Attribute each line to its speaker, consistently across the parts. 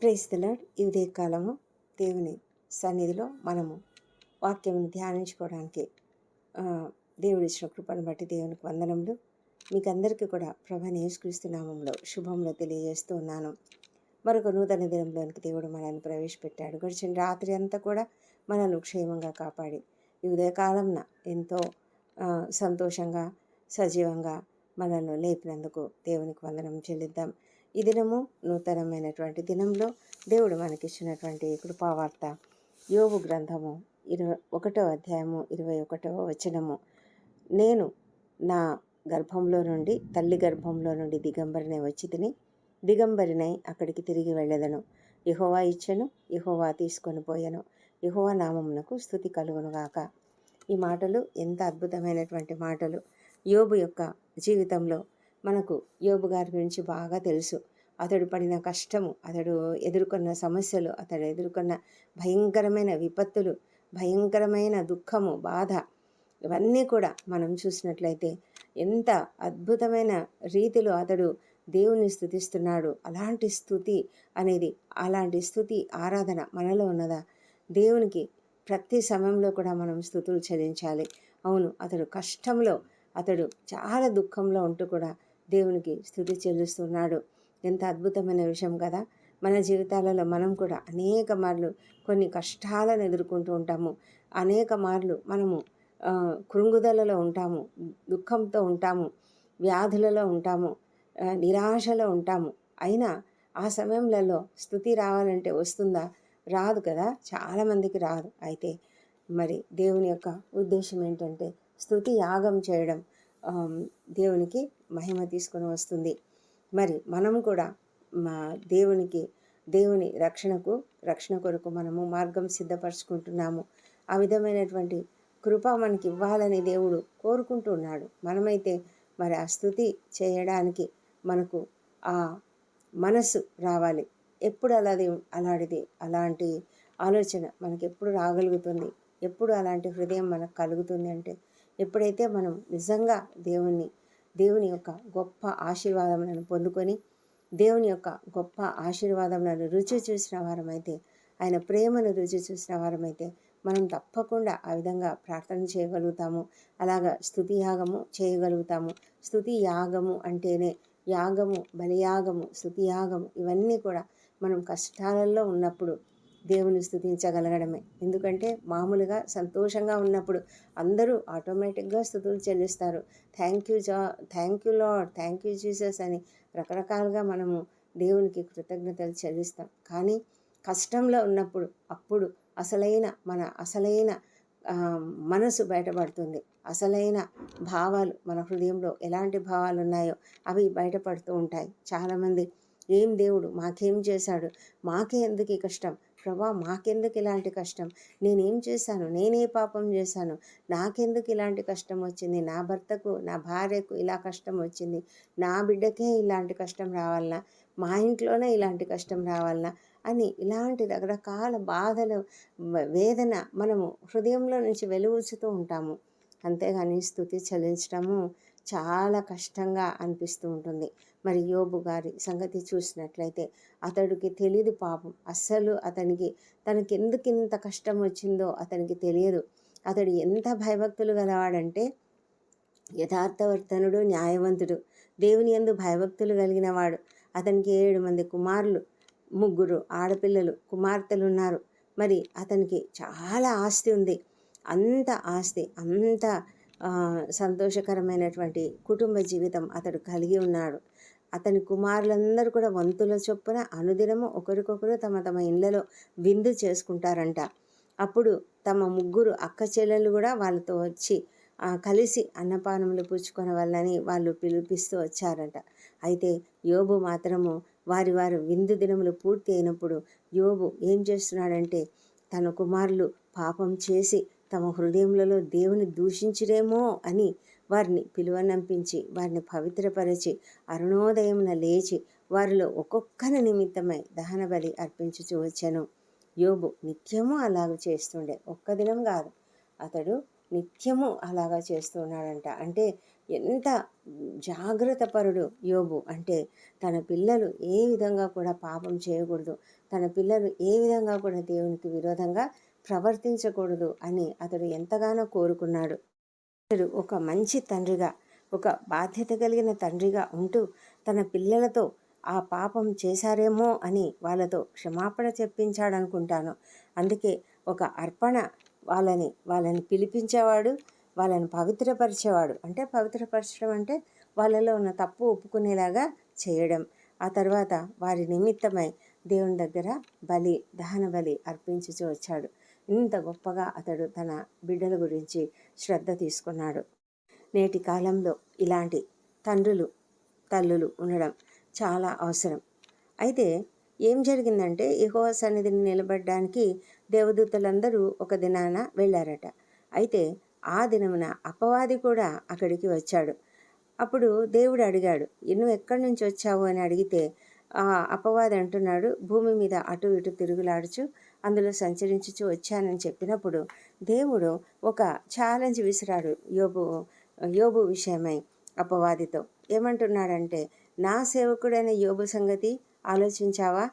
Speaker 1: Praise the Lord ఈ ఉదయకాలము దేవుని సన్నిధిలో మనము వాక్యం ధ్యానించుకోవడానికి దేవుడు ఇచ్చిన కృపను బట్టి దేవునికి వందనములు. మీకు అందరికీ కూడా ప్రభు యేసుక్రీస్తు నామంలో శుభంలో తెలియజేస్తూ ఉన్నాను. మరొక నూతన దినంలోనికి దేవుడు మనల్ని ప్రవేశపెట్టాడు. గడిచిన రాత్రి అంతా కూడా మనల్ని క్షేమంగా కాపాడి ఈ ఉదయకాలంన ఎంతో సంతోషంగా సజీవంగా మనల్ని లేపినందుకు దేవునికి వందనం చెల్లిద్దాం. ఈ దినము నూతనమైనటువంటి దినంలో దేవుడు మనకిచ్చినటువంటి కృపావార్త యోగు గ్రంథము ఇరవై ఒకటో అధ్యాయము ఇరవై ఒకటవ వచనము. నేను నా గర్భంలో నుండి తల్లి గర్భంలో నుండి దిగంబరినే వచ్చి తిని దిగంబరినై అక్కడికి తిరిగి వెళ్ళదను. యహోవా ఇచ్చెను యహోవా తీసుకొని పోయాను. యహోవా నామమునకు స్థుతి కలుగునుగాక ఈ మాటలు ఎంత అద్భుతమైనటువంటి మాటలు. యోబు యొక్క జీవితంలో మనకు యోబు గారి గురించి బాగా తెలుసు. అతడు పడిన కష్టము అతడు ఎదుర్కొన్న సమస్యలు అతడు ఎదుర్కొన్న భయంకరమైన విపత్తులు భయంకరమైన దుఃఖము బాధ ఇవన్నీ కూడా మనం చూసినట్లయితే ఎంత అద్భుతమైన రీతిలో అతడు దేవుని స్థుతిస్తున్నాడు. అలాంటి స్థుతి అనేది అలాంటి స్థుతి ఆరాధన మనలో ఉన్నదా? దేవునికి ప్రతి సమయంలో కూడా మనం స్థుతులు చెల్లించాలి. అవును అతడు కష్టంలో అతడు చాలా దుఃఖంలో ఉంటూ కూడా దేవునికి స్థుతి చెల్లిస్తున్నాడు. ఎంత అద్భుతమైన విషయం కదా! మన జీవితాలలో మనం కూడా అనేక మార్లు కొన్ని కష్టాలను ఎదుర్కొంటూ ఉంటాము. అనేక మార్లు మనము కృంగుదలలో ఉంటాము దుఃఖంతో ఉంటాము వ్యాధులలో ఉంటాము నిరాశలో ఉంటాము. అయినా ఆ సమయంలో స్థుతి రావాలంటే వస్తుందా? రాదు కదా! చాలామందికి రాదు. అయితే మరి దేవుని యొక్క ఉద్దేశం ఏంటంటే స్థుతి యాగం చేయడం. దేవునికి మహిమ తీసుకొని వస్తుంది. మరి మనం కూడా మా దేవునికి దేవుని రక్షణకు రక్షణ కొరకు మనము మార్గం సిద్ధపరచుకుంటున్నాము. ఆ విధమైనటువంటి కృప మనకి ఇవ్వాలని దేవుడు కోరుకుంటున్నాడు మనమైతే మరి ఆ స్థుతి చేయడానికి మనకు ఆ మనసు రావాలి. ఎప్పుడు అలాది అలాంటిది అలాంటి ఆలోచన మనకి ఎప్పుడు రాగలుగుతుంది. ఎప్పుడు అలాంటి హృదయం మనకు కలుగుతుంది అంటే ఎప్పుడైతే మనం నిజంగా దేవుని దేవుని యొక్క గొప్ప ఆశీర్వాదములను పొందుకొని దేవుని యొక్క గొప్ప ఆశీర్వాదములను రుచి చూసిన వారమైతే ఆయన ప్రేమను రుచి చూసిన వారమైతే మనం తప్పకుండా ఆ విధంగా ప్రార్థన చేయగలుగుతాము. అలాగా స్థుతి యాగము చేయగలుగుతాము. స్థుతి యాగము అంటేనే యాగము బలియాగము స్థుతి యాగము ఇవన్నీ కూడా మనం కష్టాలలో ఉన్నప్పుడు దేవుని స్థుతించగలగడమే. ఎందుకంటే మామూలుగా సంతోషంగా ఉన్నప్పుడు అందరూ ఆటోమేటిక్గా స్థుతులు చెల్లిస్తారు. Thank you Jah thank you Lord thank you Jesus అని రకరకాలుగా మనము దేవునికి కృతజ్ఞతలు చెల్లిస్తాం. కానీ కష్టంలో ఉన్నప్పుడు అప్పుడు అసలైన మన అసలైన మనసు బయటపడుతుంది. అసలైన భావాలు మన హృదయంలో ఎలాంటి భావాలు ఉన్నాయో అవి బయటపడుతూ ఉంటాయి. చాలామంది ఏం దేవుడు? మాకేం చేశాడు? మాకే ఎందుకు ఈ కష్టం? ప్రభా మాకెందుకు ఇలాంటి కష్టం? నేనేం చేశాను? నేనే పాపం చేశాను. నాకెందుకు ఇలాంటి కష్టం వచ్చింది? నా భర్తకు నా భార్యకు ఇలా కష్టం వచ్చింది? నా బిడ్డకే ఇలాంటి కష్టం రావాలనా? మా ఇంట్లోనే ఇలాంటి కష్టం రావాలనా? అని ఇలాంటి రకరకాల బాధలు వేదన మనము హృదయంలో నుంచి వెలువూచుతూ ఉంటాము. అంతేగాని స్థుతి చెల్లించడము చాలా కష్టంగా అనిపిస్తూ ఉంటుంది. మరి యోబు గారి సంగతి చూసినట్లయితే అతడికి తెలియదు పాపం. అస్సలు అతనికి తనకి ఎందుకు ఇంత కష్టం వచ్చిందో అతనికి తెలియదు. అతడు ఎంత భయభక్తులు గలవాడంటే యథార్థవర్తనుడు న్యాయవంతుడు దేవుని యందు భయభక్తులు కలిగిన వాడు అతనికి ఏడు మంది కుమారులు ముగ్గురు ఆడపిల్లలు కుమార్తెలు ఉన్నారు మరి అతనికి చాలా ఆస్తి ఉంది. అంత ఆస్తి అంత సంతోషకరమైనటువంటి కుటుంబ జీవితం అతడు కలిగి ఉన్నాడు. అతని కుమారులందరూ కూడా వంతుల చొప్పున అనుదినము ఒకరికొకరు తమ తమ ఇళ్ళలో విందు చేసుకుంటారంట. అప్పుడు తమ ముగ్గురు అక్క చెల్లెలు కూడా వాళ్ళతో వచ్చి కలిసి అన్నపానములు పుచ్చుకొని వాళ్ళని వాళ్ళు పిలిపిస్తూ వచ్చారంట. అయితే యోబు మాత్రము వారి వారు విందు దినములు పూర్తి అయినప్పుడు యోబు ఏం చేస్తున్నాడంటే తన కుమారులు పాపం చేసి తమ హృదయములలో దేవుని దూషించిరేమో అని వారిని పిలువనంపించి వారిని పవిత్రపరిచి అరుణోదయమున లేచి వారిలో ఒక్కొక్కరి నిమిత్తమై దహన బలి అర్పించుచు వచ్చాను. యోబు నిత్యము అలాగ చేస్తుండే. ఒక్క దినం కాదు. అతడు నిత్యము అలాగా చేస్తున్నాడంట. అంటే ఎంత జాగ్రత్త పరుడు యోబు అంటే తన పిల్లలు ఏ విధంగా కూడా పాపం చేయకూడదు. తన పిల్లలు ఏ విధంగా కూడా దేవునికి విరోధంగా ప్రవర్తించకూడదు అని అతడు ఎంతగానో కోరుకున్నాడు. అతడు ఒక మంచి తండ్రిగా ఒక బాధ్యత కలిగిన తండ్రిగా ఉంటూ తన పిల్లలతో ఆ పాపం చేశారేమో అని వాళ్ళతో క్షమాపణ చెప్పించాడనుకుంటాను. అందుకే ఒక అర్పణ వాళ్ళని వాళ్ళని పిలిపించేవాడు వాళ్ళని పవిత్రపరిచేవాడు. అంటే పవిత్రపరచడం అంటే వాళ్ళలో ఉన్న తప్పు ఒప్పుకునేలాగా చేయడం. ఆ తర్వాత వారి నిమిత్తమై దేవుని దగ్గర బలి దహన బలి అర్పించుచూ వచ్చాడు. ఇంత గొప్పగా అతడు తన బిడ్డల గురించి శ్రద్ధ తీసుకున్నాడు. నేటి కాలంలో ఇలాంటి తండ్రులు తల్లులు ఉండడం చాలా అవసరం. అయితే ఏం జరిగిందంటే యెహోవ సన్నిధిని నిలబడడానికి దేవదూతలందరూ ఒక దినాన వెళ్ళారట. అయితే ఆ దినమున అపవాది కూడా అక్కడికి వచ్చాడు. అప్పుడు దేవుడు అడిగాడు నువ్వు ఎక్కడి నుంచి వచ్చావు? అని అడిగితే ఆ అపవాది అంటున్నాడు భూమి మీద అటు ఇటు తిరుగులాడుచు అందులో సంచరించుచు వచ్చానని చెప్పినప్పుడు దేవుడు ఒక ఛాలెంజ్ విసిరాడు యోబు యోబు విషయమై అపవాదితో. ఏమంటున్నాడంటే నా సేవకుడైన యోబు సంగతి ఆలోచించావా?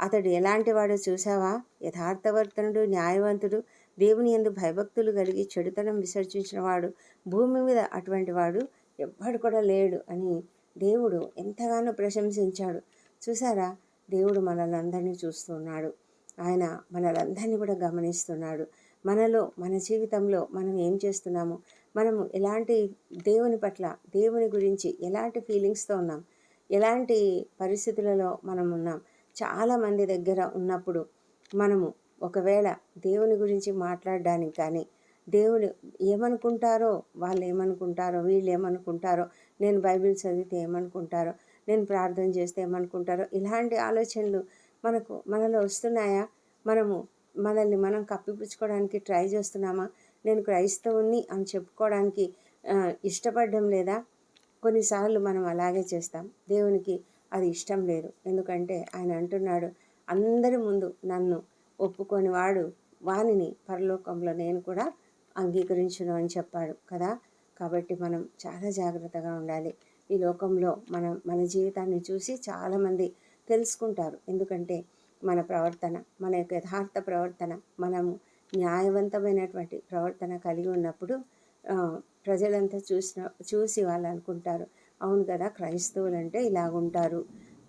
Speaker 1: అతడు ఎలాంటి వాడో చూసావా యథార్థవర్తనుడు న్యాయవంతుడు దేవుని ఎందు భయభక్తులు కలిగి చెడుతనం విసర్జించిన వాడు భూమి మీద అటువంటి వాడు ఎవ్వడు కూడా లేడు అని దేవుడు ఎంతగానో ప్రశంసించాడు. చూసారా దేవుడు మనల్ని అందరినీ చూస్తున్నాడు. ఆయన మనలందరినీ కూడా గమనిస్తున్నాడు. మనలో మన జీవితంలో మనం ఏం చేస్తున్నాము? మనము ఎలాంటి దేవుని పట్ల దేవుని గురించి ఎలాంటి ఫీలింగ్స్తో ఉన్నాం? ఎలాంటి పరిస్థితులలో మనం ఉన్నాం? చాలామంది దగ్గర ఉన్నప్పుడు మనము ఒకవేళ దేవుని గురించి మాట్లాడడానికి కానీ దేవుడు ఏమనుకుంటారో వాళ్ళు ఏమనుకుంటారో వీళ్ళు ఏమనుకుంటారో నేను బైబిల్ చదివితే ఏమనుకుంటారో నేను ప్రార్థన చేస్తే ఏమనుకుంటారో ఇలాంటి ఆలోచనలు మనకు మనలో వస్తున్నాయా? మనము మనల్ని మనం కప్పిపుచ్చుకోవడానికి ట్రై చేస్తున్నామా? నేను క్రైస్తవుని అని చెప్పుకోవడానికి ఇష్టపడడం లేదా? కొన్నిసార్లు మనం అలాగే చేస్తాం. దేవునికి అది ఇష్టం లేదు. ఎందుకంటే ఆయన అంటున్నాడు అందరి ముందు నన్ను ఒప్పుకొని వాడు వానిని పరలోకంలో నేను కూడా అంగీకరించును అని చెప్పాడు కదా? కాబట్టి మనం చాలా జాగ్రత్తగా ఉండాలి. ఈ లోకంలో మనం మన జీవితాన్ని చూసి చాలామంది తెలుసుకుంటారు. ఎందుకంటే మన ప్రవర్తన మన యొక్క యథార్థ ప్రవర్తన మనము న్యాయవంతమైనటువంటి ప్రవర్తన కలిగి ఉన్నప్పుడు ప్రజలంతా చూసిన చూసి వాళ్ళు అనుకుంటారు అవును కదా క్రైస్తవులు అంటే ఇలాగుంటారు.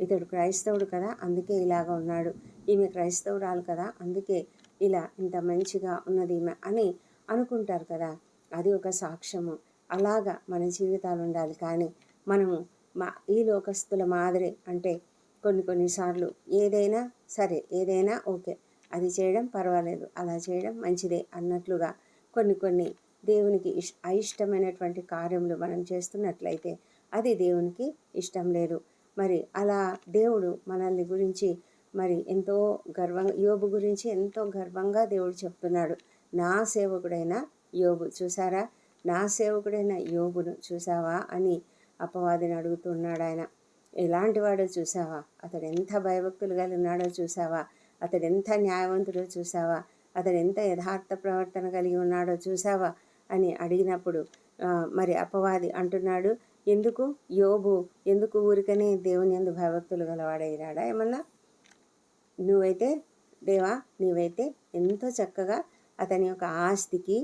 Speaker 1: ఇతడు క్రైస్తవుడు కదా అందుకే ఇలాగ ఉన్నాడు. ఈమె క్రైస్తవురాలు కదా అందుకే ఇలా ఇంత మంచిగా ఉన్నది ఈమె అని అనుకుంటారు కదా. అది ఒక సాక్ష్యము. అలాగా మన జీవితాలు ఉండాలి. కానీ మనము మా ఈ లోకస్తుల మాదిరి అంటే కొన్ని కొన్నిసార్లు ఏదైనా సరే ఏదైనా ఓకే అది చేయడం పర్వాలేదు అలా చేయడం మంచిదే అన్నట్లుగా కొన్ని కొన్ని దేవునికి ఇష్ అయిష్టమైనటువంటి కార్యములు మనం చేస్తున్నట్లయితే అది దేవునికి ఇష్టం లేదు. మరి అలా దేవుడు మనల్ని గురించి మరి ఎంతో గర్వంగా యోబు గురించి ఎంతో గర్వంగా దేవుడు చెప్తున్నాడు. నా సేవకుడైన యోబు చూసారా? నా సేవకుడైన యోబును చూసావా అని అపవాదిని అడుగుతున్నాడు ఆయన ఎలాంటి వాడో చూసావా? అతడు ఎంత భయభక్తులు కలిగి ఉన్నాడో చూసావా? అతడు ఎంత న్యాయవంతుడో చూసావా? అతడు ఎంత యథార్థ ప్రవర్తన కలిగి ఉన్నాడో చూసావా? అని అడిగినప్పుడు మరి అపవాది అంటున్నాడు ఎందుకు? యోబు ఎందుకు ఊరికనే దేవుని ఎందు భయభక్తులు గలవాడైరాడా ఏమన్నా? నువ్వైతే దేవా నీవైతే ఎంతో చక్కగా అతని యొక్క ఆస్తికి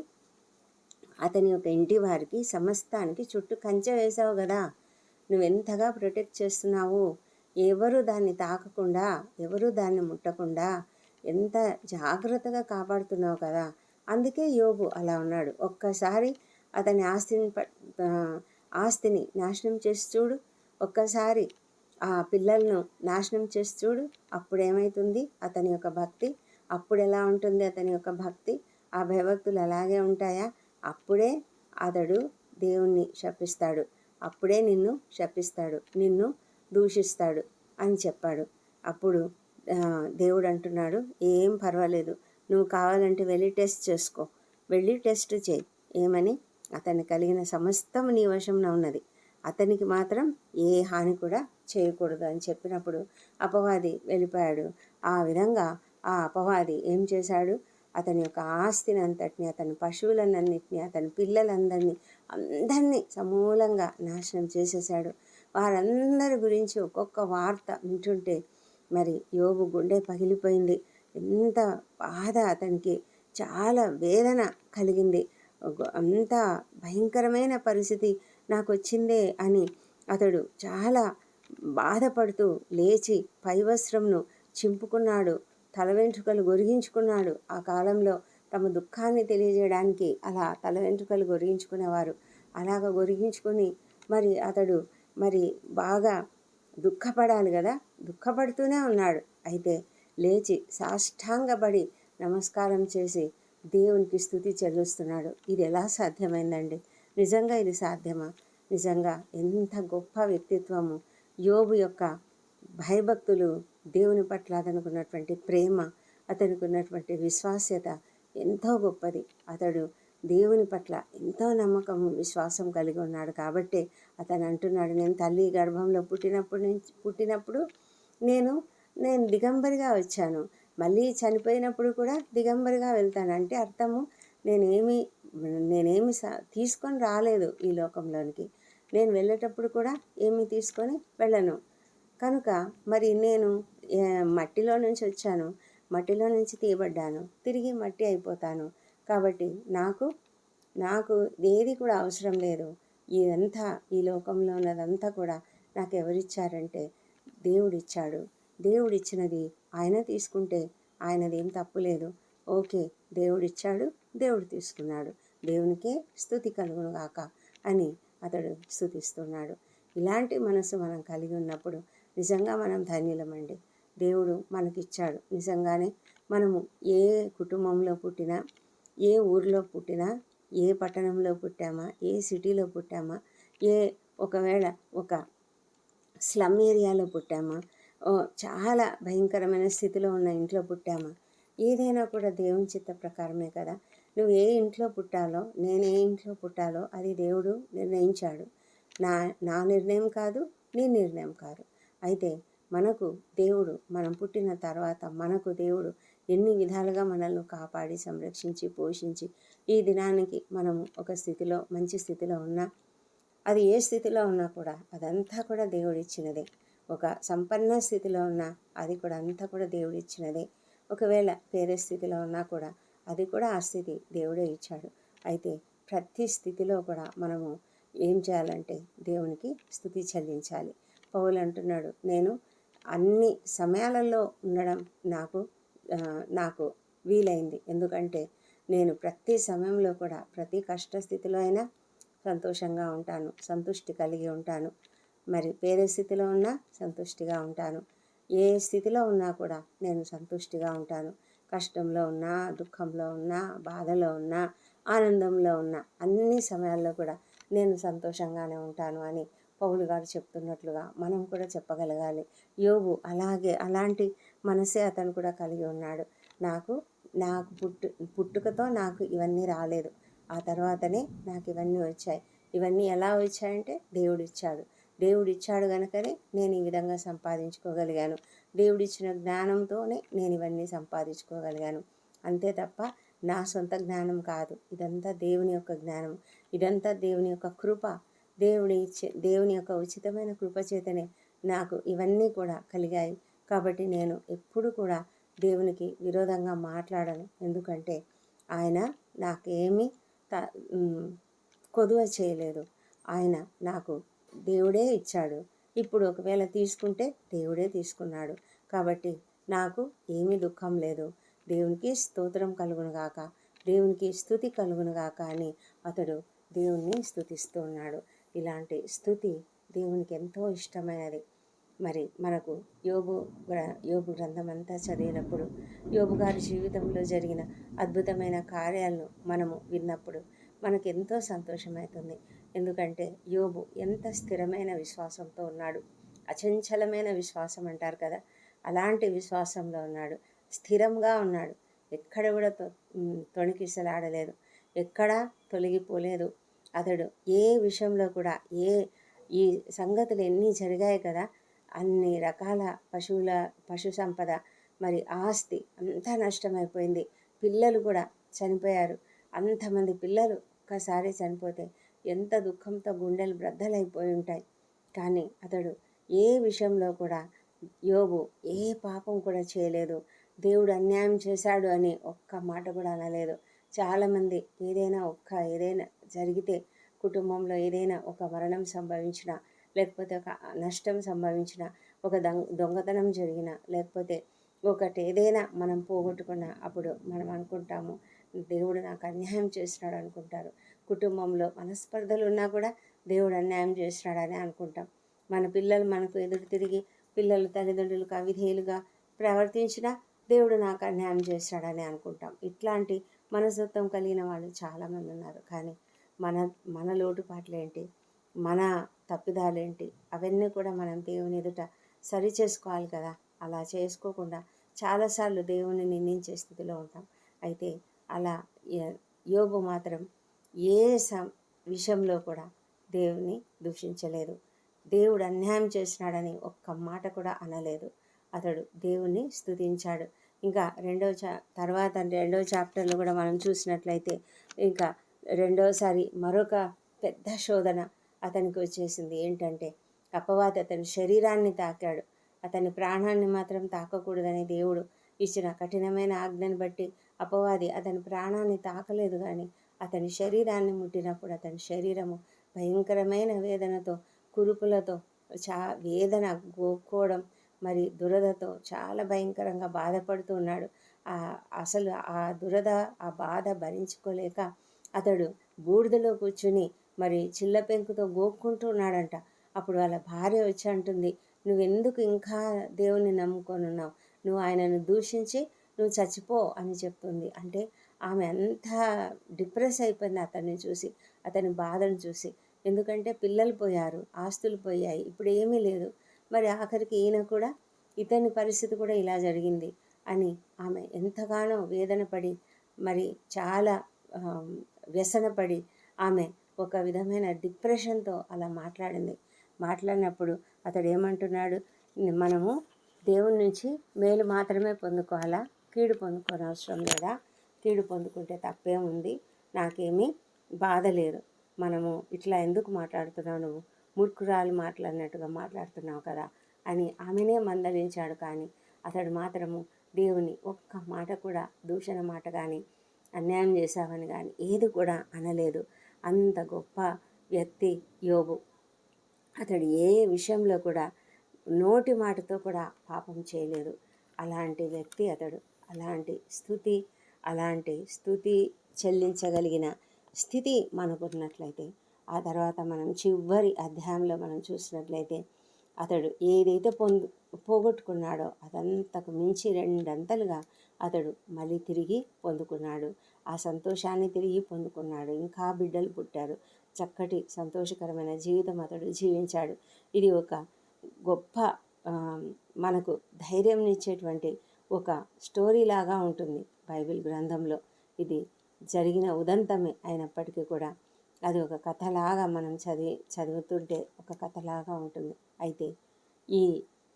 Speaker 1: అతని యొక్క ఇంటి వారికి సమస్తానికి చుట్టూ కంచె వేసావు కదా? నువ్వెంతగా ప్రొటెక్ట్ చేస్తున్నావు? ఎవరు దాన్ని తాకకుండా ఎవరు దాన్ని ముట్టకుండా ఎంత జాగ్రత్తగా కాపాడుతున్నావు కదా? అందుకే యోగు అలా ఉన్నాడు. ఒక్కసారి అతని ఆస్తిని ఆస్తిని నాశనం చేసి చూడు. ఒక్కసారి ఆ పిల్లలను నాశనం చేసి చూడు. అప్పుడు ఏమవుతుంది అతని యొక్క భక్తి. అప్పుడు ఎలా ఉంటుంది అతని యొక్క భక్తి? ఆ భయభక్తులు అలాగే ఉంటాయా? అప్పుడే అతడు దేవుణ్ణి శపిస్తాడు. అప్పుడే నిన్ను శపిస్తాడు నిన్ను దూషిస్తాడు అని చెప్పాడు. అప్పుడు దేవుడు అంటున్నాడు ఏం పర్వాలేదు నువ్వు కావాలంటే వెళ్ళి టెస్ట్ చేసుకో. వెళ్ళి టెస్ట్ చేయి. ఏమని? అతన్ని కలిగిన సమస్తం నీ వశంలో ఉన్నది. అతనికి మాత్రం ఏ హాని కూడా చేయకూడదు అని చెప్పినప్పుడు అపవాది వెళ్ళిపోయాడు. ఆ విధంగా ఆ అపవాది ఏం చేశాడు? అతని యొక్క ఆస్తిని అంతటిని అతని పశువులన్నింటినీ అతని పిల్లలందరినీ అందరినీ సమూలంగా నాశనం చేసేసాడు వారందరి గురించి ఒక్కొక్క వార్త వింటుంటే మరి యోగు గుండె పగిలిపోయింది. ఎంత బాధ అతనికి చాలా వేదన కలిగింది. అంత భయంకరమైన పరిస్థితి నాకు వచ్చిందే అని అతడు చాలా బాధపడుతూ లేచి పైవస్త్రంను చింపుకున్నాడు. తల వెంట్రుకలు గొరిగించుకున్నాడు. ఆ కాలంలో తమ దుఃఖాన్ని తెలియజేయడానికి అలా తల వెంట్రుకలు గొరిగించుకునేవారు. అలాగ గొరిగించుకొని మరి అతడు మరి బాగా దుఃఖపడాలి కదా దుఃఖపడుతూనే ఉన్నాడు. అయితే లేచి సాష్టాంగపడి నమస్కారం చేసి దేవునికి స్థుతి చెల్లిస్తున్నాడు. ఇది ఎలా సాధ్యమైందండి? నిజంగా ఇది సాధ్యమా? నిజంగా ఎంత గొప్ప వ్యక్తిత్వము. యోబు యొక్క భయభక్తులు దేవుని పట్ల అతనికి ఉన్నటువంటి ప్రేమ అతనికి ఉన్నటువంటి విశ్వాస్యత ఎంతో గొప్పది. అతడు దేవుని పట్ల ఎంతో నమ్మకం విశ్వాసం కలిగి ఉన్నాడు కాబట్టే అతను అంటున్నాడు నేను తల్లి గర్భంలో పుట్టినప్పుడు నుంచి పుట్టినప్పుడు నేను నేను దిగంబరిగా వచ్చాను. మళ్ళీ చనిపోయినప్పుడు కూడా దిగంబరిగా వెళ్తాను. అంటే అర్థము నేనేమి నేనేమి సా తీసుకొని రాలేదు ఈ లోకంలోనికి. నేను వెళ్ళేటప్పుడు కూడా ఏమీ తీసుకొని వెళ్ళను. కనుక మరి నేను మట్టిలో నుంచి వచ్చాను. మట్టిలో నుంచి తీయబడ్డాను. తిరిగి మట్టి అయిపోతాను. కాబట్టి నాకు నాకు ఏది కూడా అవసరం లేదు. ఇదంతా ఈ లోకంలో ఉన్నదంతా కూడా నాకు ఎవరిచ్చారంటే దేవుడిచ్చాడు. దేవుడిచ్చినది ఆయన తీసుకుంటే ఆయనది ఏం తప్పు లేదు. ఓకే దేవుడిచ్చాడు దేవుడు తీసుకున్నాడు. దేవునికే స్థుతి కలుగును గాక అని అతడు స్థుతిస్తున్నాడు. ఇలాంటి మనసు మనం కలిగి ఉన్నప్పుడు నిజంగా మనం ధన్యులమండి. దేవుడు మనకిచ్చాడు. నిజంగానే మనము ఏ కుటుంబంలో పుట్టినా ఏ ఊరిలో పుట్టినా ఏ పట్టణంలో పుట్టామా ఏ సిటీలో పుట్టామా ఏ ఒకవేళ ఒక స్లమ్ ఏరియాలో పుట్టామా ఓ, చాలా భయంకరమైన స్థితిలో ఉన్న ఇంట్లో పుట్టామా ఏదైనా కూడా దేవుని చిత్త ప్రకారమే కదా. నువ్వు ఏ ఇంట్లో పుట్టాలో నేను ఏ ఇంట్లో పుట్టాలో అది దేవుడు నిర్ణయించాడు. నా నా నిర్ణయం కాదు నీ నిర్ణయం కాదు. అయితే మనకు దేవుడు మనం పుట్టిన తర్వాత మనకు దేవుడు ఎన్ని విధాలుగా మనల్ని కాపాడి సంరక్షించి పోషించి ఈ దినానికి మనము ఒక స్థితిలో మంచి స్థితిలో ఉన్నా అది ఏ స్థితిలో ఉన్నా కూడా అదంతా కూడా దేవుడిచ్చినదే. ఒక సంపన్న స్థితిలో ఉన్నా అది కూడా అంతా కూడా దేవుడిచ్చినదే. ఒకవేళ పేరే స్థితిలో ఉన్నా కూడా అది కూడా ఆ స్థితి దేవుడే ఇచ్చాడు. అయితే ప్రతి స్థితిలో కూడా మనము ఏం చేయాలంటే దేవునికి స్థుతి చెల్లించాలి. పౌలు అంటున్నాడు నేను అన్ని సమయాలలో ఉండడం నాకు నాకు వీలైంది. ఎందుకంటే నేను ప్రతి సమయంలో కూడా ప్రతి కష్టస్థితిలో అయినా సంతోషంగా ఉంటాను సంతృష్టి కలిగి ఉంటాను. మరి పేద స్థితిలో ఉన్నా సంతృష్టిగా ఉంటాను. ఏ స్థితిలో ఉన్నా కూడా నేను సంతృష్టిగా ఉంటాను. కష్టంలో ఉన్నా దుఃఖంలో ఉన్నా బాధలో ఉన్నా ఆనందంలో ఉన్నా అన్ని సమయాల్లో కూడా నేను సంతోషంగానే ఉంటాను అని పౌలు గారు చెప్తున్నట్లుగా మనం కూడా చెప్పగలగాలి. యోగు అలాగే అలాంటి మనసే అతను కూడా కలిగి ఉన్నాడు. నాకు నాకు పుట్టు పుట్టుకతో నాకు ఇవన్నీ రాలేదు. ఆ తర్వాతనే నాకు ఇవన్నీ వచ్చాయి. ఇవన్నీ ఎలా వచ్చాయంటే దేవుడు ఇచ్చాడు దేవుడు ఇచ్చాడు కనుకనే నేను ఈ విధంగా సంపాదించుకోగలిగాను. దేవుడిచ్చిన జ్ఞానంతోనే నేను ఇవన్నీ సంపాదించుకోగలిగాను. అంతే తప్ప నా సొంత జ్ఞానం కాదు. ఇదంతా దేవుని యొక్క జ్ఞానం. ఇదంతా దేవుని యొక్క కృప. దేవుని ఇచ్చే దేవుని యొక్క ఉచితమైన కృపచేతనే నాకు ఇవన్నీ కూడా కలిగాయి. కాబట్టి నేను ఎప్పుడు కూడా దేవునికి విరోధంగా మాట్లాడను. ఎందుకంటే ఆయన నాకేమీ త కొదువ చేయలేదు. ఆయన నాకు దేవుడే ఇచ్చాడు. ఇప్పుడు ఒకవేళ తీసుకుంటే దేవుడే తీసుకున్నాడు. కాబట్టి నాకు ఏమీ దుఃఖం లేదు. దేవునికి స్తోత్రం కలుగునుగాక దేవునికి స్థుతి కలుగునుగాక అని అతడు దేవుణ్ణి స్థుతిస్తున్నాడు ఇలాంటి స్థుతి దేవునికి ఎంతో ఇష్టమైనది. మరి మనకు యోబు గ్ర- యోబు గ్రంథం అంతా చదివినప్పుడు యోబు గారి జీవితంలో జరిగిన అద్భుతమైన కార్యాలను మనము విన్నప్పుడు మనకు ఎంతో సంతోషమవుతుంది ఎందుకంటే యోబు ఎంత స్థిరమైన విశ్వాసంతో ఉన్నాడు. అచంచలమైన విశ్వాసం అంటారు కదా అలాంటి విశ్వాసంలో ఉన్నాడు. స్థిరంగా ఉన్నాడు. ఎక్కడ కూడా తొ తొణికిసలాడలేదు. ఎక్కడా తొలగిపోలేదు. అతడు ఏ విషయంలో కూడా ఏ ఈ సంగతులు ఎన్ని జరిగాయి కదా అన్ని రకాల పశువుల పశు సంపద మరి ఆస్తి అంతా నష్టమైపోయింది. పిల్లలు కూడా చనిపోయారు. అంతమంది పిల్లలు ఒక్కసారి చనిపోతే ఎంత దుఃఖంతో గుండెలు బ్రద్దలైపోయి ఉంటాయి. కానీ అతడు ఏ విషయంలో కూడా యోబు ఏ పాపం కూడా చేయలేదు. దేవుడు అన్యాయం చేశాడు అని ఒక్క మాట కూడా అనలేదు. చాలామంది ఏదైనా ఒక్క ఏదైనా జరిగితే కుటుంబంలో ఏదైనా ఒక మరణం సంభవించిన లేకపోతే ఒక నష్టం సంభవించిన ఒక దొంగ దొంగతనం జరిగిన లేకపోతే ఒకటి ఏదైనా మనం పోగొట్టుకున్న అప్పుడు మనం అనుకుంటాము దేవుడు నాకు అన్యాయం చేసినాడు అనుకుంటారు. కుటుంబంలో మనస్పర్ధలు ఉన్నా కూడా దేవుడు అన్యాయం చేసినాడని అనుకుంటాం. మన పిల్లలు మనకు ఎదురు తిరిగి పిల్లలు తల్లిదండ్రులకు అవిధేయులుగా ప్రవర్తించినా దేవుడు నాకు అన్యాయం చేస్తాడని అనుకుంటాం. ఇట్లాంటి మనస్తత్వం కలిగిన వాళ్ళు చాలామంది ఉన్నారు. కానీ మన మన లోటుపాట్లేంటి మన తప్పిదాలేంటి? అవన్నీ కూడా మనం దేవుని ఎదుట సరి చేసుకోవాలి కదా? అలా చేసుకోకుండా చాలాసార్లు దేవుని నిందించే స్థితిలో ఉంటాం. అయితే అలా యోబు మాత్రం ఏ సం విషయంలో కూడా దేవుని దూషించలేదు. దేవుడు అన్యాయం చేసినాడని ఒక్క మాట కూడా అనలేదు. అతడు దేవుణ్ణి స్తుతించాడు. ఇంకా రెండవ చా తర్వాత రెండవ చాప్టర్లో కూడా మనం చూసినట్లయితే ఇంకా రెండవసారి మరొక పెద్ద శోధన అతనికి వచ్చేసింది. ఏంటంటే అపవాది అతని శరీరాన్ని తాకాడు. అతని ప్రాణాన్ని మాత్రం తాకకూడదని దేవుడు ఇచ్చిన కఠినమైన ఆజ్ఞను బట్టి అపవాది అతని ప్రాణాన్ని తాకలేదు కానీ అతని శరీరాన్ని ముట్టినప్పుడు అతని శరీరము భయంకరమైన వేదనతో కురుపులతో చా వేదన గోక్కోవడం మరి దురదతో చాలా భయంకరంగా బాధపడుతూ ఉన్నాడు. అసలు ఆ దురద ఆ బాధ భరించుకోలేక అతడు బూడిదలో కూర్చుని మరి చిల్ల పెంకుతో గోక్కుంటూ ఉన్నాడంట. అప్పుడు వాళ్ళ భార్య వచ్చి అంటుంది నువ్వెందుకు ఇంకా దేవుని నమ్ముకొనున్నావు నువ్వు ఆయనను దూషించి నువ్వు చచ్చిపో అని చెప్తుంది. అంటే ఆమె అంత డిప్రెస్ అయిపోయింది అతన్ని చూసి అతని బాధను చూసి. ఎందుకంటే పిల్లలు పోయారు ఆస్తులు పోయాయి ఇప్పుడు ఏమీ లేదు. మరి ఆఖరికి ఈయన కూడా ఇతని పరిస్థితి కూడా ఇలా జరిగింది అని ఆమె ఎంతగానో వేదన పడి మరి చాలా వ్యసనపడి ఆమె ఒక విధమైన డిప్రెషన్తో అలా మాట్లాడింది. మాట్లాడినప్పుడు అతడు ఏమంటున్నాడు మనము దేవుని నుంచి మేలు మాత్రమే పొందుకోవాలా? కీడు పొందుకోని అవసరం లేదా? కీడు పొందుకుంటే తప్పేముంది? నాకేమీ బాధ లేదు. మనము ఇట్లా ఎందుకు మాట్లాడుతున్నావు నువ్వు? మూర్ఖురాలు మాట్లాడినట్టుగా మాట్లాడుతున్నావు కదా అని ఆమెనే మందలించాడు కానీ అతడు మాత్రము దేవుని ఒక్క మాట కూడా దూషణ మాట కానీ అన్యాయం చేశావని కానీ ఏది కూడా అనలేదు. అంత గొప్ప వ్యక్తి యోబు. అతడు ఏ విషయంలో కూడా నోటి మాటతో కూడా పాపం చేయలేదు. అలాంటి వ్యక్తి అతడు. అలాంటి స్థుతి అలాంటి స్థుతి చెల్లించగలిగిన స్థితి మనకున్నట్లయితే ఆ తర్వాత మనం చివరి అధ్యాయంలో మనం చూసినట్లయితే అతడు ఏదైతే పొందు పోగొట్టుకున్నాడో అదంతకు మించి రెండంతలుగా అతడు మళ్ళీ తిరిగి పొందుకున్నాడు. ఆ సంతోషాన్ని తిరిగి పొందుకున్నాడు. ఇంకా బిడ్డలు పుట్టారు. చక్కటి సంతోషకరమైన జీవితం అతడు జీవించాడు. ఇది ఒక గొప్ప మనకు ధైర్యం ఇచ్చేటువంటి ఒక స్టోరీ లాగా ఉంటుంది బైబిల్ గ్రంథంలో. ఇది జరిగిన ఉదంతమే అయినప్పటికీ కూడా అది ఒక కథలాగా మనం చదివి చదువుతుంటే ఒక కథలాగా ఉంటుంది. అయితే ఈ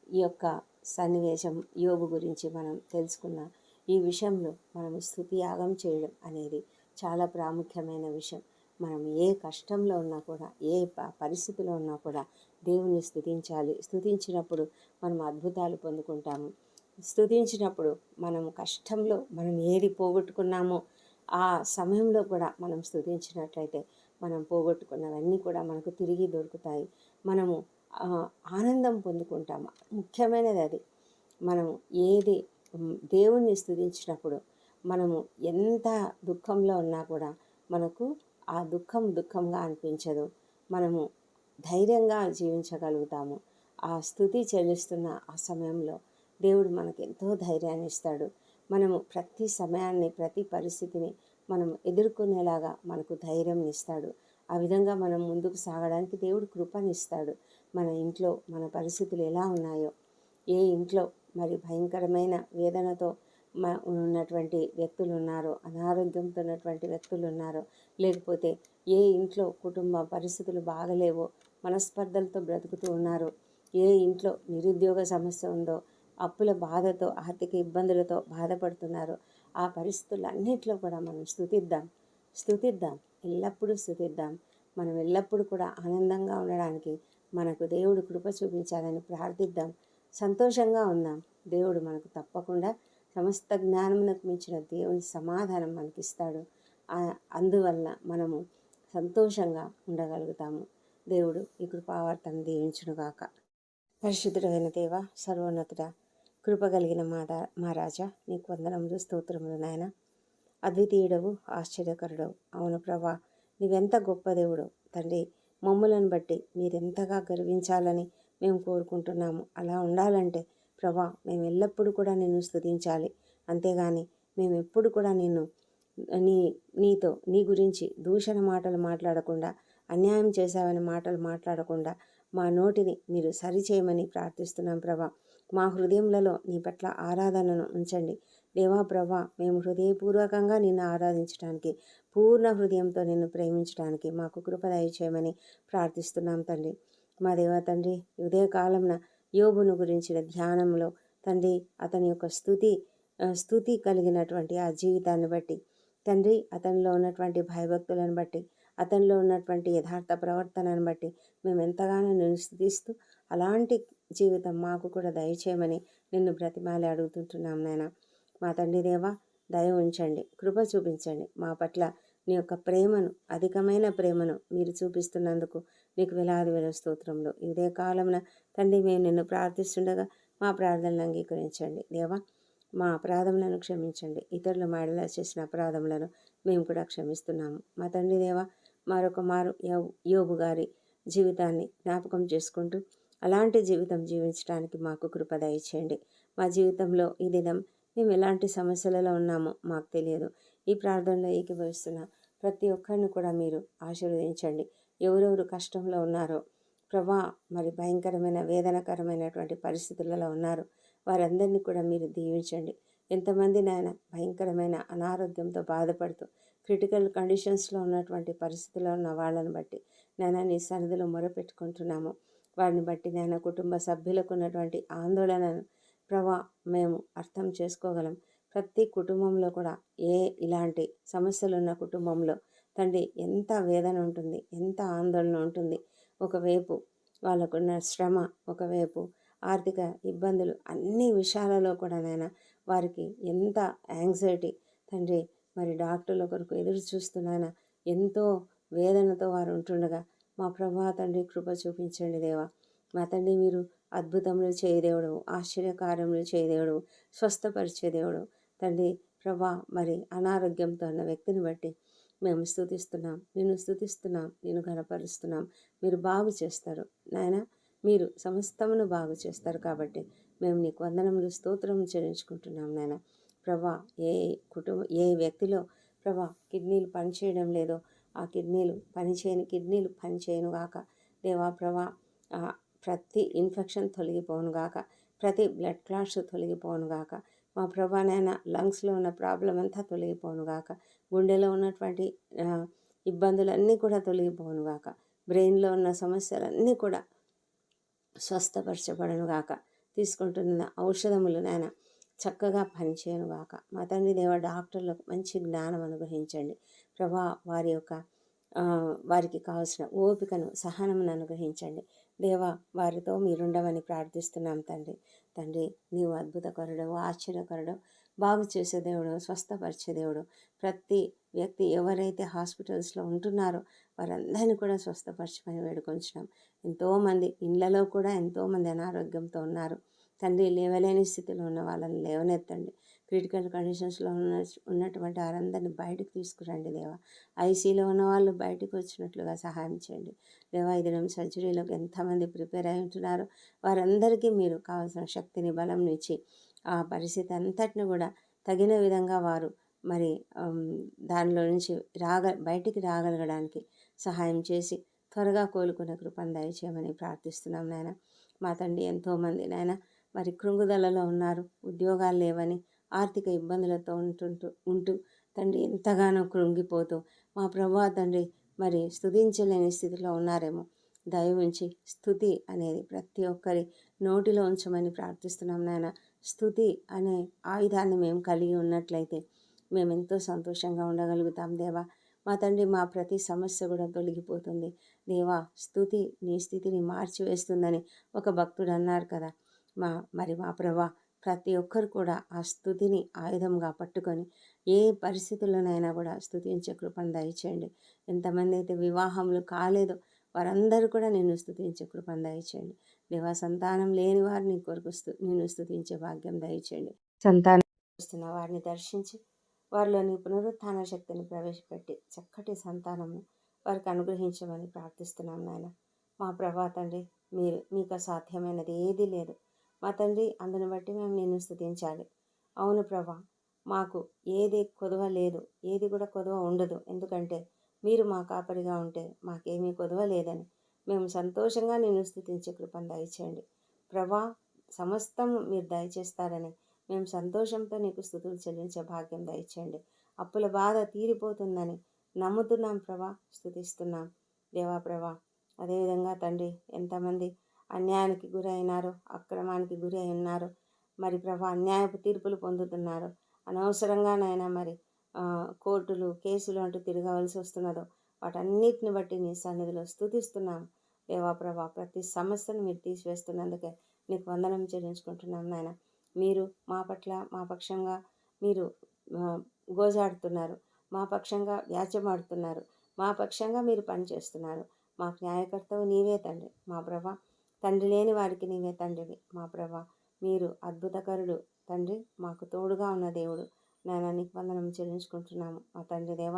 Speaker 1: ఈ యొక్క సన్నివేశం యోగు గురించి మనం తెలుసుకున్న ఈ విషయంలో మనం స్థుతి యాగం చేయడం అనేది చాలా ప్రాముఖ్యమైన విషయం. మనం ఏ కష్టంలో ఉన్నా కూడా ఏ పరిస్థితిలో ఉన్నా కూడా దేవుని స్థుతించాలి. స్థుతించినప్పుడు మనం అద్భుతాలు పొందుకుంటాము. స్థుతించినప్పుడు మనం కష్టంలో మనం ఏది పోగొట్టుకున్నామో ఆ సమయంలో కూడా మనం స్థుతించినట్లయితే మనం పోగొట్టుకున్నవన్నీ కూడా మనకు తిరిగి దొరుకుతాయి. మనము ఆనందం పొందుకుంటాము. ముఖ్యమైనది అది. మనము ఏది దేవుణ్ణి స్థుతించినప్పుడు మనము ఎంత దుఃఖంలో ఉన్నా కూడా మనకు ఆ దుఃఖం దుఃఖంగా అనిపించదు. మనము ధైర్యంగా జీవించగలుగుతాము. ఆ స్థుతి చెల్లిస్తున్న ఆ సమయంలో దేవుడు మనకు ఎంతో ధైర్యాన్ని ఇస్తాడు. మనము ప్రతి సమయాన్ని ప్రతి పరిస్థితిని మనం ఎదుర్కొనేలాగా మనకు ధైర్యం ఇస్తాడు. ఆ విధంగా మనం ముందుకు సాగడానికి దేవుడు కృపనిస్తాడు. మన ఇంట్లో మన పరిస్థితులు ఎలా ఉన్నాయో ఏ ఇంట్లో మరి భయంకరమైన వేదనతో ఉన్నటువంటి వ్యక్తులు ఉన్నారో అనారోగ్యంతో ఉన్నటువంటి వ్యక్తులు ఉన్నారో లేకపోతే ఏ ఇంట్లో కుటుంబ పరిస్థితులు బాగలేవో మనస్పర్ధలతో బ్రతుకుతూ ఉన్నారో ఏ ఇంట్లో నిరుద్యోగ సమస్య ఉందో అప్పుల బాధతో ఆర్థిక ఇబ్బందులతో బాధపడుతున్నారో ఆ పరిస్థితులన్నింటిలో కూడా మనం స్థుతిద్దాం స్థుతిద్దాం ఎల్లప్పుడూ స్థుతిద్దాం మనం ఎల్లప్పుడూ కూడా ఆనందంగా ఉండడానికి మనకు దేవుడు కృప చూపించాలని ప్రార్థిద్దాం. సంతోషంగా ఉందాం. దేవుడు మనకు తప్పకుండా సమస్త జ్ఞానమునకు మించిన దేవుని సమాధానం మనకిస్తాడు. అందువల్ల మనము సంతోషంగా ఉండగలుగుతాము. దేవుడు ఈ కృపావార్తను దీవించునుగాక. పరిశుద్ధుడైన దేవ సర్వోన్నతుడ కృప కలిగిన మాదా మా రాజా నీకు వందనములు స్తోత్రములు నాయన. అద్వితీయుడవు ఆశ్చర్యకరుడవు. అవును ప్రభా నీవెంత గొప్ప దేవుడు. తండ్రి మమ్ములను బట్టి మీరెంతగా గర్వించాలని మేము కోరుకుంటున్నాము. అలా ఉండాలంటే ప్రభా మేము ఎల్లప్పుడూ కూడా నిన్ను స్తుతించాలి. అంతేగాని మేము ఎప్పుడు కూడా నిన్ను నీ నీతో నీ గురించి దూషణ మాటలు మాట్లాడకుండా అన్యాయం చేశావని మాటలు మాట్లాడకుండా మా నోటిని మీరు సరిచేయమని ప్రార్థిస్తున్నాం ప్రభా. మా హృదయంలో నీ పట్ల ఆరాధనను ఉంచండి. దేవా ప్రభా మేము హృదయపూర్వకంగా నిన్ను ఆరాధించడానికి పూర్ణ హృదయంతో నిన్ను ప్రేమించడానికి మాకు కృప దయచేయమని ప్రార్థిస్తున్నాం తండ్రి. మా దేవా తండ్రి ఉదయకాలంన యోబును గురించిన ధ్యానంలో తండ్రి అతని యొక్క స్థుతి స్థుతి కలిగినటువంటి ఆ జీవితాన్ని బట్టి తండ్రి అతనిలో ఉన్నటువంటి భయభక్తులను బట్టి అతనిలో ఉన్నటువంటి యథార్థ ప్రవర్తనను బట్టి మేము ఎంతగానో నిన్ను స్థుతిస్తూ అలాంటి జీవితం మాకు కూడా దయచేయమని నిన్ను బ్రతిమాలి అడుగుతుంటున్నాం నాయన. మా తండ్రి దేవా దయ ఉంచండి కృప చూపించండి. మా పట్ల నీ యొక్క ప్రేమను అధికమైన ప్రేమను మీరు చూపిస్తున్నందుకు నీకు వేలాది వేల స్తోత్రంలో ఇదే కాలమున తండ్రి మేము నిన్ను ప్రార్థిస్తుండగా మా ప్రార్థనలు అంగీకరించండి. దేవా మా అపరాధములను క్షమించండి. ఇతరుల మాడలా చేసిన అపరాధములను మేము కూడా క్షమిస్తున్నాము. మా తండ్రి దేవా మరొక మారు యో- యోబు గారి జీవితాన్ని జ్ఞాపకం చేసుకుంటూ అలాంటి జీవితం జీవించడానికి మాకు కృప దయచేయండి. మా జీవితంలో ఈ దినం మేము ఎలాంటి సమస్యలలో ఉన్నామో మాకు తెలియదు. ఈ ప్రార్థనలో ఏకీభవిస్తున్న ప్రతి ఒక్కరిని కూడా మీరు ఆశీర్వదించండి. ఎవరెవరు కష్టంలో ఉన్నారో ప్రభా మరి భయంకరమైన వేదనకరమైనటువంటి పరిస్థితులలో ఉన్నారు వారందరినీ కూడా మీరు దీవించండి. ఎంతమంది నాయన భయంకరమైన అనారోగ్యంతో బాధపడుతూ క్రిటికల్ కండిషన్స్లో ఉన్నటువంటి పరిస్థితుల్లో ఉన్న వాళ్ళని బట్టి నాయన నీ సన్నిధిలో మొరపెట్టుకుంటున్నాము. వారిని బట్టి నాయన కుటుంబ సభ్యులకు ఉన్నటువంటి ఆందోళనను ప్రభా మేము అర్థం చేసుకోగలం. ప్రతి కుటుంబంలో కూడా ఏ ఇలాంటి సమస్యలు ఉన్న కుటుంబంలో తండ్రి ఎంత వేదన ఉంటుంది ఎంత ఆందోళన ఉంటుంది. ఒకవైపు వాళ్ళకున్న శ్రమ ఒకవైపు ఆర్థిక ఇబ్బందులు అన్ని విషయాలలో కూడా నైనా వారికి ఎంత యాంగ్జైటీ. తండ్రి మరి డాక్టర్ల కొరకు ఎదురు చూస్తున్నాయన ఎంతో వేదనతో వారు ఉంటుండగా మా ప్రభా తండ్రి కృప చూపించండి దేవా. మా తండ్రి మీరు అద్భుతములు చేయదేవుడు ఆశ్చర్యకార్యములు చేయదేవుడు స్వస్థపరిచే దేవుడు. తండ్రి ప్రభా మరి అనారోగ్యంతో ఉన్న వ్యక్తిని బట్టి మేము స్థుతిస్తున్నాం. నిన్ను స్థుతిస్తున్నాం నేను కనపరుస్తున్నాం మీరు బాగు చేస్తారు. నాయన మీరు సమస్తమును బాగు చేస్తారు కాబట్టి మేము నీకు వందనములు స్తోత్రం చెల్లించుకుంటున్నాం నాయన. ప్రభా ఏ కుటుంబ ఏ వ్యక్తిలో ప్రభా కిడ్నీలు పనిచేయడం లేదో ఆ కిడ్నీలు పనిచేయని కిడ్నీలు పనిచేయను గాక. దేవా ప్రభా ప్రతి ఇన్ఫెక్షన్ తొలగిపోను గాక. ప్రతి బ్లడ్ క్లాట్స్ తొలగిపోను గాక. మా ప్రభానైనా లంగ్స్లో ఉన్న ప్రాబ్లం అంతా తొలగిపోను గాక. గుండెలో ఉన్నటువంటి ఇబ్బందులన్నీ కూడా తొలగిపోను గాక. బ్రెయిన్లో ఉన్న సమస్యలన్నీ కూడా స్వస్థపరచబడను గాక. తీసుకుంటున్న ఔషధములు నాయన చక్కగా పనిచేయను గాక. మా తండ్రి దేవ డాక్టర్లకు మంచి జ్ఞానం అనుగ్రహించండి. ప్రభా వారి యొక్క వారికి కావాల్సిన ఓపికను సహనమును అనుగ్రహించండి. దేవా వారితో మీరుండమని ప్రార్థిస్తున్నాం తండ్రి. తండ్రి నీవు అద్భుతకరుడవు ఆశ్చర్యకరుడు బాగు చేసే దేవుడు స్వస్థపరిచే దేవుడు ప్రతి వ్యక్తి ఎవరైతే హాస్పిటల్స్లో ఉంటున్నారో వారందరినీ కూడా స్వస్థపరచమని వేడుకొంచున్నాం. ఎంతోమంది ఇళ్ళలో కూడా ఎంతోమంది అనారోగ్యంతో ఉన్నారు. తండ్రి లేవలేని స్థితిలో ఉన్న వాళ్ళని లేవనెత్తండి. క్రిటికల్ కండిషన్స్లో ఉన్న ఉన్నటువంటి వారందరినీ బయటకు తీసుకురండి దేవా. ఐసీలో ఉన్న వాళ్ళు బయటకు వచ్చినట్లుగా సహాయం చేయండి. దేవా ఈ దినం సర్జరీలోకి ఎంతమంది ప్రిపేర్ అయి ఉంటున్నారో వారందరికీ మీరు కావాల్సిన శక్తిని బలం ఇచ్చి ఆ పరిస్థితి అంతటిని కూడా తగిన విధంగా వారు మరి దానిలో నుంచి రాగ బయటికి రాగలగడానికి సహాయం చేసి త్వరగా కోలుకునే కృపను దయచేయమని ప్రార్థిస్తున్నాం నాయన. మా తండ్రి ఎంతోమంది నాయన మరి కృంగుదలలో ఉన్నారు ఉద్యోగాలు లేవని ఆర్థిక ఇబ్బందులతో ఉంటుంటూ ఉంటూ తండ్రి ఎంతగానో కృంగిపోతూ మా ప్రభా తండ్రి మరి స్థుతించలేని స్థితిలో ఉన్నారేమో. దయ ఉంచి స్థుతి అనేది ప్రతి ఒక్కరి నోటిలో ఉంచమని ప్రార్థిస్తున్నాం నాయన. స్థుతి అనే ఆయుధాన్ని మేము కలిగి ఉన్నట్లయితే మేము ఎంతో సంతోషంగా ఉండగలుగుతాం దేవా. మా తండ్రి మా ప్రతి సమస్య కూడా తొలగిపోతుంది. దేవా స్థుతి నీ స్థితిని మార్చివేస్తుందని ఒక భక్తుడు అన్నారు కదా. మా మరి మా ప్రభా ప్రతి ఒక్కరు కూడా ఆ స్థుతిని ఆయుధంగా పట్టుకొని ఏ పరిస్థితుల్లోనైనా కూడా స్థుతించే కృపను దయచేయండి. ఎంతమంది అయితే వివాహములు కాలేదో వారందరూ కూడా నేను స్థుతించే కృపను దయచేయండి. దేవా సంతానం లేని వారిని కొరకు నేను స్థుతించే భాగ్యం దయచేయండి. సంతానం వస్తున్న వారిని దర్శించి వారిలోని పునరుత్థాన శక్తిని ప్రవేశపెట్టి చక్కటి సంతానము వారికి అనుగ్రహించమని ప్రార్థిస్తున్నాం నాయన. మా ప్రభా తండ్రి మీరు మీకు అసాధ్యమైనది ఏదీ లేదు. మా తండ్రి అందును బట్టి మేము నిన్ను స్థుతించాలి అవును ప్రభా మాకు ఏది కొదవ లేదు ఏది కూడా కొదవ ఉండదు. ఎందుకంటే మీరు మా కాపరిగా ఉంటే మాకేమీ కొదవ లేదని మేము సంతోషంగా నిన్ను స్థుతించే కృపను దయచేయండి. ప్రభా సమస్తం మీరు దయచేస్తారని మేము సంతోషంతో నీకు స్థుతులు చెల్లించే భాగ్యం దయచేయండి. అప్పుల బాధ తీరిపోతుందని నమ్ముతున్నాం ప్రభా స్థుతిస్తున్నాం దేవా ప్రభా అదేవిధంగా తండ్రి ఎంతమంది అన్యాయానికి గురి అక్రమానికి గురి అయినారో మరి ప్రభా అన్యాయపు తీర్పులు పొందుతున్నారు. అనవసరంగానైనా మరి కోర్టులు కేసులు అంటూ తిరగవలసి వస్తున్నదో వాటన్నిటిని బట్టి నీ సన్నిధిలో స్థుతిస్తున్నాం. దేవా ప్రభా ప్రతి సమస్యను మీరు తీసివేస్తున్నందుకే నీకు వందనం చెల్లించుకుంటున్నాం నాయన. మీరు మా పట్ల మా పక్షంగా మీరు గోజాడుతున్నారు. మా పక్షంగా వ్యాజ్యమాడుతున్నారు. మా పక్షంగా మీరు పనిచేస్తున్నారు. మాకు న్యాయకర్తవు నీవే తండ్రి. మా ప్రభా తండ్రి లేని వారికి నీవే తండ్రివి. మా ప్రభా మీరు అద్భుతకరుడు. తండ్రి మాకు తోడుగా ఉన్న దేవుడు. నాయన నీకు వందనం చెల్లించుకుంటున్నాము. మా తండ్రి దేవ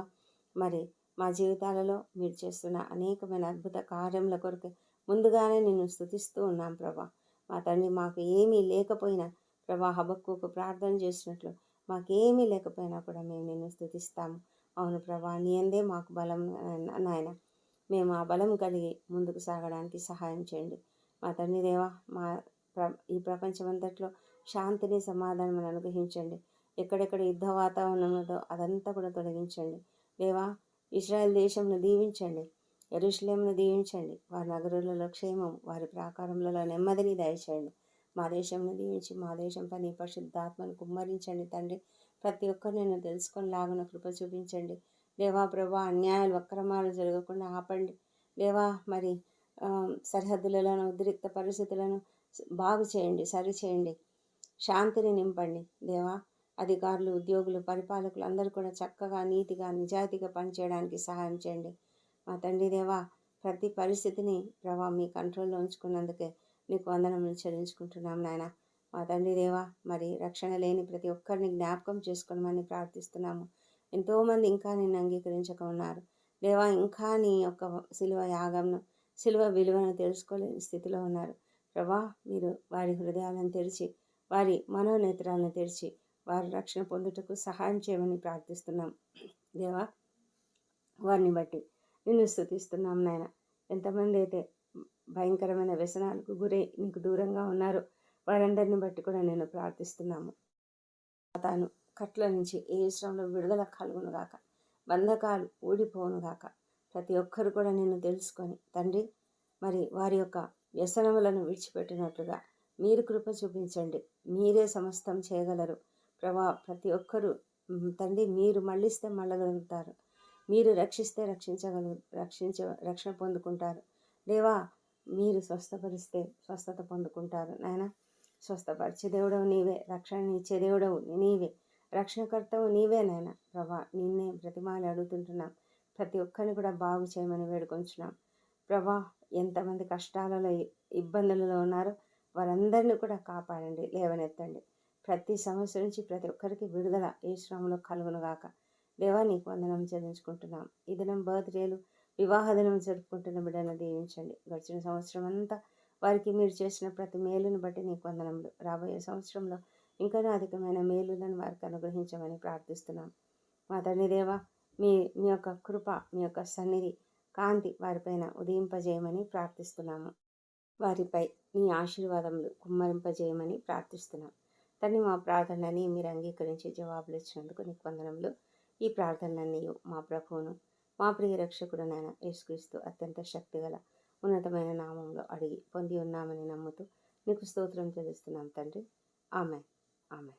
Speaker 1: మరి మా జీవితాలలో మీరు చేస్తున్న అనేకమైన అద్భుత కార్యముల కొరకు ముందుగానే నిన్ను స్థుతిస్తూ ఉన్నాం ప్రభా. మా తండ్రి మాకు ఏమీ లేకపోయినా ప్రభా హబక్కుకు ప్రార్థన చేసినట్లు మాకేమీ లేకపోయినా కూడా మేము నిన్ను స్థుతిస్తాము అవును ప్రభా నీ అందే మాకు బలం నాయన. మేము ఆ బలం కలిగి ముందుకు సాగడానికి సహాయం చేయండి. మా తండ్రి దేవా మా ప్ర ఈ ప్రపంచమంతట్లో శాంతిని సమాధానం అనుగ్రహించండి. ఎక్కడెక్కడ యుద్ధ వాతావరణం ఉన్నదో అదంతా కూడా తొలగించండి. దేవా ఇస్రాయల్ దేశంను దీవించండి. ఎరుషులేంను దీవించండి. వారి నగరులలో క్షేమం వారి ప్రాకారములలో నెమ్మదిని దయచేయండి. మా దేశంను దీవించి మా దేశం పని పరిశుద్ధాత్మను కుమ్మరించండి తండ్రి. ప్రతి ఒక్కరు నేను తెలుసుకొని లాగున కృప చూపించండి. దేవా ప్రభా అన్యాయాలు అక్రమాలు జరగకుండా ఆపండి. దేవా మరి సరిహద్దులలో ఉద్రిక్త పరిస్థితులను బాగు చేయండి సరిచేయండి శాంతిని నింపండి. దేవా అధికారులు ఉద్యోగులు పరిపాలకులు అందరూ కూడా చక్కగా నీతిగా నిజాయితీగా పనిచేయడానికి సహాయం చేయండి. మా తండ్రి దేవా ప్రతి పరిస్థితిని ప్రభా మీ కంట్రోల్లో ఉంచుకున్నందుకే నీకు వందనములు చెల్లించుకుంటున్నాం నాయన. మా తండ్రి దేవా మరి రక్షణ లేని ప్రతి ఒక్కరిని జ్ఞాపకం చేసుకోమని ప్రార్థిస్తున్నాము. ఎంతోమంది ఇంకా నిన్ను అంగీకరించక ఉన్నారు. దేవా ఇంకా నీ యొక్క శిలువ యాగంను శిలువ విలువను తెలుసుకోలేని స్థితిలో ఉన్నారు. ప్రభా మీరు వారి హృదయాలను తెరిచి వారి మనోనేత్రాలను తెరిచి వారి రక్షణ పొందుటకు సహాయం చేయమని ప్రార్థిస్తున్నాం. దేవా వారిని బట్టి నిన్ను స్థుతిస్తున్నాం నాయన. ఎంతమంది అయితే భయంకరమైన వ్యసనాలకు గురై నీకు దూరంగా ఉన్నారో వారందరిని బట్టి కూడా నేను ప్రార్థిస్తున్నాము. తాను కట్ల నుంచి ఏ శ్రమంలో విడుదల కలుగును గాక బంధకాలు ఊడిపోనుగాక ప్రతి ఒక్కరు కూడా నేను తెలుసుకొని తండ్రి మరి వారి యొక్క వ్యసనములను విడిచిపెట్టినట్లుగా మీరు కృప చూపించండి. మీరే సమస్తం చేయగలరు. ప్రభా ప్రతి ఒక్కరూ తండ్రి మీరు మళ్ళిస్తే మళ్ళగలుగుతారు మీరు రక్షిస్తే రక్షించగలు రక్షించ రక్షణ పొందుకుంటారు. దేవా మీరు స్వస్థపరిస్తే స్వస్థత పొందుకుంటారు. నాయన స్వస్థపరిచే దేవుడవు నీవే రక్షణ ఇచ్చే దేవుడవు నీవే రక్షణకర్తవు నీవే నాయన. ప్రభా నిన్నే బ్రతిమాలి అడుగుతుంటున్నాం. ప్రతి ఒక్కరిని కూడా బాగు చేయమని వేడుకొంచున్నాం. ప్రభా ఎంతమంది కష్టాలలో ఇబ్బందులలో ఉన్నారో వారందరినీ కూడా కాపాడండి లేవనెత్తండి. ప్రతి సమస్య నుంచి ప్రతి ఒక్కరికి విడుదల ఏ శ్రమంలో కలుగునుగాక. దేవా నీకు వందనం చెల్లించుకుంటున్నాం. ఈ దినం బర్త్డేలు వివాహ దినం జరుపుకుంటున్న బిడ్డలను దీవించండి. గడిచిన సంవత్సరం అంతా వారికి మీరు చేసిన ప్రతి మేలును బట్టి నీకు వందనములు. రాబోయే సంవత్సరంలో ఇంకనూ అధికమైన మేలులను వారికి అనుగ్రహించమని ప్రార్థిస్తున్నాం. మా తండ్రి దేవా మీ మీ యొక్క కృప మీ యొక్క సన్నిధి కాంతి వారిపైన ఉదయింపజేయమని ప్రార్థిస్తున్నాము. వారిపై నీ ఆశీర్వాదములు కుమ్మరింపజేయమని ప్రార్థిస్తున్నాం. తండ్రి మా ప్రార్థనని మీరు అంగీకరించి జవాబులు ఇచ్చినందుకు నీకు వందనములు. ఈ ప్రార్థనలన్నీ మా ప్రభువును మా ప్రియ రక్షకుడు నాయన యేసుక్రీస్తు అత్యంత శక్తిగల ఉన్నతమైన నామంలో అడిగి పొంది ఉన్నామని నమ్ముతూ నీకు స్తోత్రం చెల్లిస్తున్నాం తండ్రి. ఆమె ఆమె